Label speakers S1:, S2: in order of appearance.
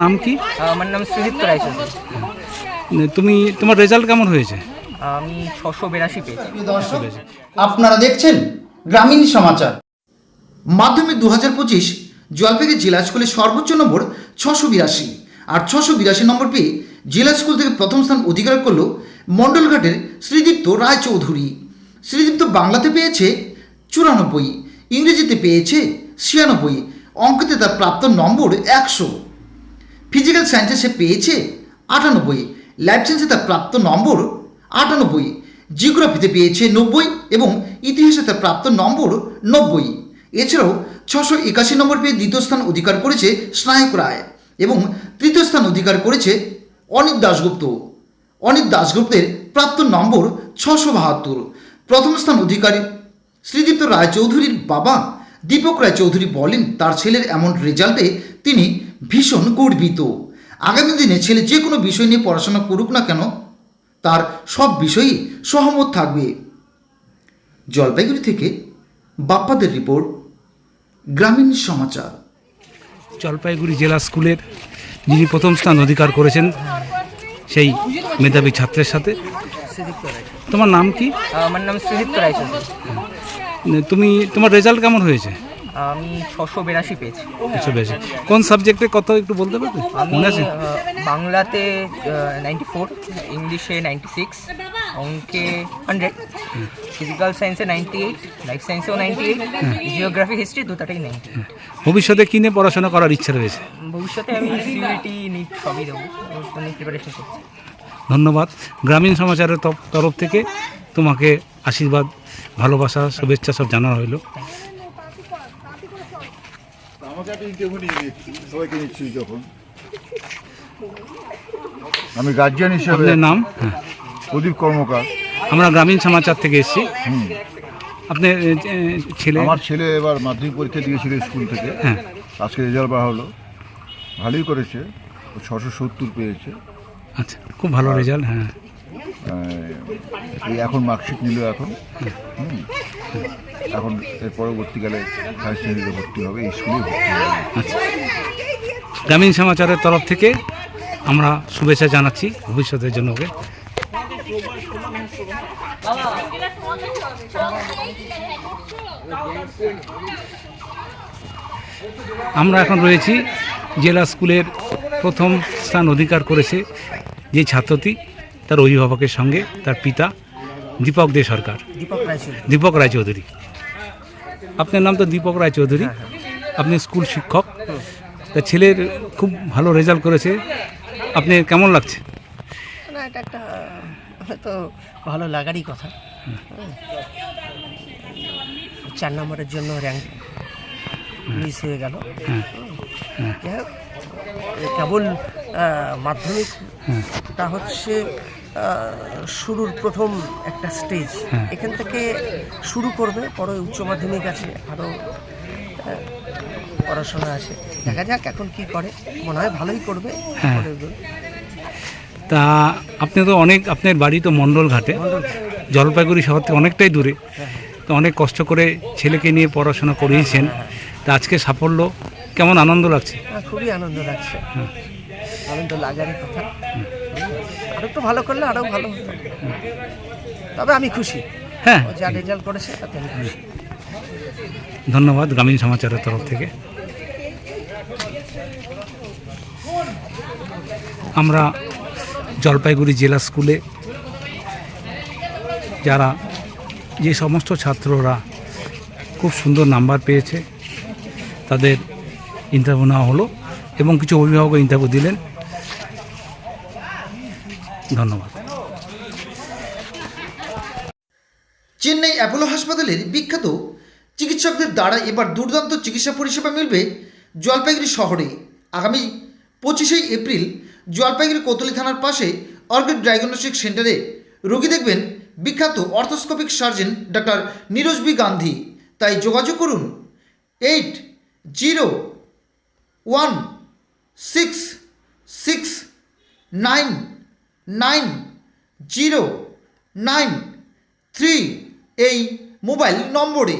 S1: নাম কি?
S2: আমার নাম সুদীপ্ত রায়চৌধুরী
S1: তুমি তোমার রেজাল্ট কেমন হয়েছে?
S2: আমি ছশো বিরাশি পেয়েছি।
S3: আপনারা দেখছেন গ্রামীণ সমাচার। মাধ্যমিক দু হাজার পঁচিশ জলপাইগুড়ি জেলা স্কুলে সর্বোচ্চ নম্বর ছশো বিরাশি। আর ছশো বিরাশি নম্বর পেয়ে জেলা স্কুল থেকে প্রথম স্থান অধিকার করল মণ্ডলঘাটের শ্রীদীপ্ত রায়চৌধুরী। শ্রীদীপ্ত বাংলাতে পেয়েছে চুরানব্বই ইংরেজিতে পেয়েছে ছিয়ানব্বই অঙ্কতে তার প্রাপ্ত নম্বর একশো। ফিজিক্যাল সায়েন্সে সে পেয়েছে আটানব্বই লাইফ সায়েন্সে তার প্রাপ্ত নম্বর আটানব্বই জিওগ্রাফিতে পেয়েছে নব্বই এবং ইতিহাসে তার প্রাপ্ত নম্বর নব্বই। এছাড়াও ছশো একাশি নম্বর পেয়ে দ্বিতীয় স্থান অধিকার করেছে স্নায়ক রায় এবং তৃতীয় স্থান অধিকার করেছে অনিত দাশগুপ্ত। অনিত দাশগুপ্তের প্রাপ্ত নম্বর ছশো বাহাত্তর। প্রথম স্থান অধিকারী শ্রীদীপ্ত রায়চৌধুরীর বাবা দীপক রায়চৌধুরী বলেন, তার ছেলের এমন রেজাল্টে তিনি ভীষণ গর্বিত। আগামী দিনে ছেলে যে কোনো বিষয় নিয়ে পড়াশোনা করুক না কেন তার সব বিষয়ই সহমত থাকবে। জলপাইগুড়ি থেকে বাপ্পাদের রিপোর্ট গ্রামীণ সমাচার।
S1: জলপাইগুড়ি জেলা স্কুলের যিনি প্রথম স্থান অধিকার করেছেন সেই মেধাবী ছাত্রের সাথে। তোমার নাম কি?
S2: আমার নাম সুদীপ্ত রায়চৌধুরী
S1: তুমি তোমার রেজাল্ট কেমন হয়েছে?
S2: আমি ছশো বিরাশি পেয়েছি।
S1: বেশি কোন সাবজেক্টে কত একটু বলতে পারবে?
S2: আমি
S1: মনে আছে?
S2: আহ, বাংলাতে নাইনটি ফোর ইংলিশে নাইনটি সিক্স অঙ্কে হান্ড্রেড ফিজিক্যাল সায়েন্সে নাইনটি এইট লাইফ সায়েন্সেও নাইনটি এইট জিওগ্রাফি হিস্ট্রি দুটাতেই নাইনটি
S1: ভবিষ্যতে কী নিয়ে পড়াশোনা করার ইচ্ছা রয়েছে?
S2: ভবিষ্যতে আমি সিইটি নিট সবই দেবো। প্রিপারেশন করছি।
S1: ধন্যবাদ। গ্রামীণ সমাচারের তরফ- তরফ থেকে তোমাকে আশীর্বাদ ভালোবাসা শুভেচ্ছা সব জানা হলো
S4: আমাকে একটা ইন্টারভিউ নিয়ে নিচ্ছি সবাইকে নিচ্ছি যখন। আমি গার্জিয়ান হিসেবে
S1: নাম?
S4: প্রদীপ কর্মকার।
S1: আমরা গ্রামীণ সমাচার থেকে এসেছি। আপনার এ, ছেলে?
S4: আমার ছেলে এবার মাধ্যমিক পরীক্ষা দিয়েছিল স্কুল থেকে।
S1: হ্যাঁ।
S4: আজকে রেজাল্ট বার হলো। ভালোই করেছে। ছশো সত্তর পেয়েছে।
S1: আচ্ছা খুব ভালো রেজাল্ট হ্যাঁ।
S4: এখন মার্কশিট নিল এখন। এখন এর পরবর্তীকালে হায়ার সেকেন্ডারিতে ভর্তি হবে স্কুলে ভর্তি হবে।
S1: গ্রামীণ সমাচারের তরফ থেকে আমরা শুভেচ্ছা জানাচ্ছি ভবিষ্যতের জন্য আমরা এখন রয়েছি জেলা স্কুলের প্রথম স্থান অধিকার করেছে যে ছাত্রটি। তার অভিভাবকের সঙ্গে তার পিতা দীপক দে সরকার।
S2: দীপক রায়চৌধুরী
S1: দীপক রায়চৌধুরী আপনার নাম তো দীপক রায়চৌধুরী আপনি স্কুল শিক্ষক। তা ছেলের খুব ভালো রেজাল্ট করেছে। আপনি কেমন লাগছে?
S5: না এটা একটা হয়তো ভালো লাগারই কথা। চার নম্বরের জন্য র্যাঙ্ক মিস হয়ে গেল। এ কেবল মাধ্যমিকটা হচ্ছে শুরুর প্রথম একটা স্টেজ এখান থেকে শুরু করবে পরে উচ্চ মাধ্যমিক আছে আরও পড়াশোনা আছে। দেখা যাক এখন কি করে। মনে হয় ভালোই করবে।
S1: হ্যাঁ। তা আপনি তো অনেক আপনার বাড়ি তো মণ্ডল ঘাটে। জলপাইগুড়ি শহর থেকে অনেকটাই দূরে। তো অনেক কষ্ট করে ছেলেকে নিয়ে পড়াশোনা করিয়েছেন। তা আজকে সাফল্য কেমন আনন্দ লাগছে?
S5: হ্যাঁ, খুবই আনন্দ লাগছে। আনন্দ লাগারই কথা। আরও একটু ভালো করলে আরও ভালো হতো। তবে আমি খুশি।
S1: হ্যাঁ।
S5: যা রেজাল্ট করেছে তাতে আমি খুশি।
S1: ধন্যবাদ গ্রামীণ সমাচারের তরফ থেকে। আমরা জলপাইগুড়ি জেলা স্কুলে যারা যে সমস্ত ছাত্ররা খুব সুন্দর নাম্বার পেয়েছে তাদের ইন্টারভিউ নেওয়া হলো এবং কিছু অভিভাবক ইন্টারভিউ দিলেন। ধন্যবাদ।
S3: চেন্নাই অ্যাপোলো হাসপাতালের বিখ্যাত চিকিৎসকদের দ্বারা এবার দুর্দান্ত চিকিৎসা পরিষেবা মিলবে জলপাইগুড়ি শহরে। আগামী পঁচিশে এপ্রিল জলপাইগুড়ি কোতলি থানার পাশে অর্বিট ডায়াগনস্টিক সেন্টারে রোগী দেখবেন বিখ্যাত arthroscopic surgeon doctor Neeraj B Gandhi. তাই যোগাযোগ করুন eight zero one six six nine nine zero nine three এই মোবাইল নম্বরে